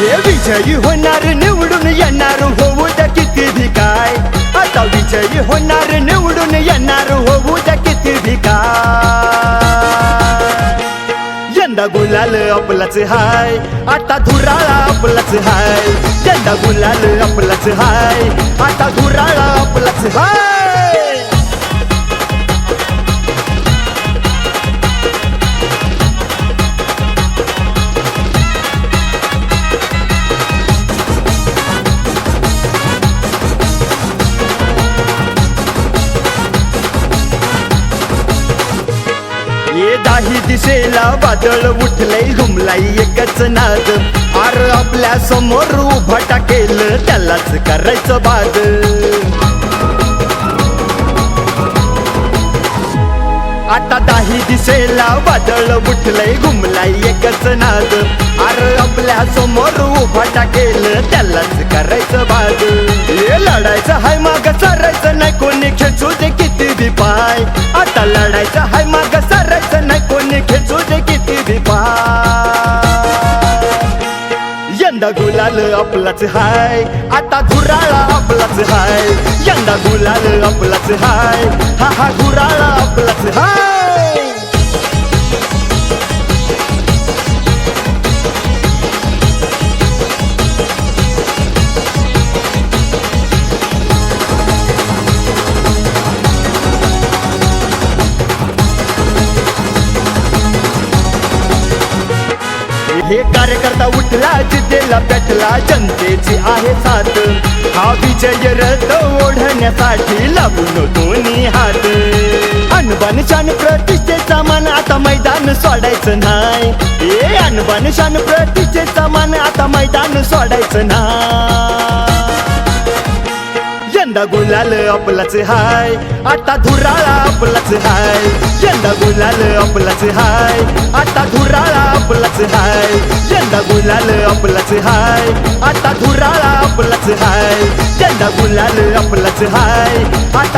हे विजयी होणार निवडून येणार होऊ द्या किती भी काय? आता विजयी होणार निवडून येणार होऊ द्या किती भी काय? यंदा गुलाल आपलाच हाय आता धुराळा आपलाच हाय. यंदा गुलाल आपलाच हाय आता धुराळा आपलाच हाय. ये दाही दिशेला वादळ उठलंय घुमलाई एकच नाद. आर आपल्यासमोर उभा टाकेल त्यालाच करायचं बाद. आता दाही दिशेला वादळ उठलंय घुमलाई एकच नाद. आर आपल्यासमोर उभा टाकेल त्यालाच करायचं बाद. हे लढायचं हाय माग सरायचं नाही कोणी खेचू दे किती बी पाय. आता लढायचं हाय माग सरायचं नाही कोणी किती बी यंदा गुलाल आपलाच हाय आता गुराळा आपलाच हाय. यंदा गुलाल आपलाच हाय हा हा गुराळा आपलाच हाय. हे कार्यकर्ता उठला जितेला पेटला जनतेची आहे साथ. हा विजय रथ ओढण्यासाठी लागून दोन्ही हात. अनबन शान प्रतिष्ठेचा मान आता मैदान सोडायचं नाही. ए अनबन शान प्रतिष्ठेचा मान आता मैदान सोडायचं नाही. यंदा गुलाल आपलाच हाय आता धुराळा आपलाच हाय. यंदा गुलाल आपलाच हाय आता धुराळा आपलाच हाय. यंदा गुलाल आपलाच हाय. आता धुराळा आपलाच हाय. यंदा गुलाल आपलाच हाय. आपलाच हाय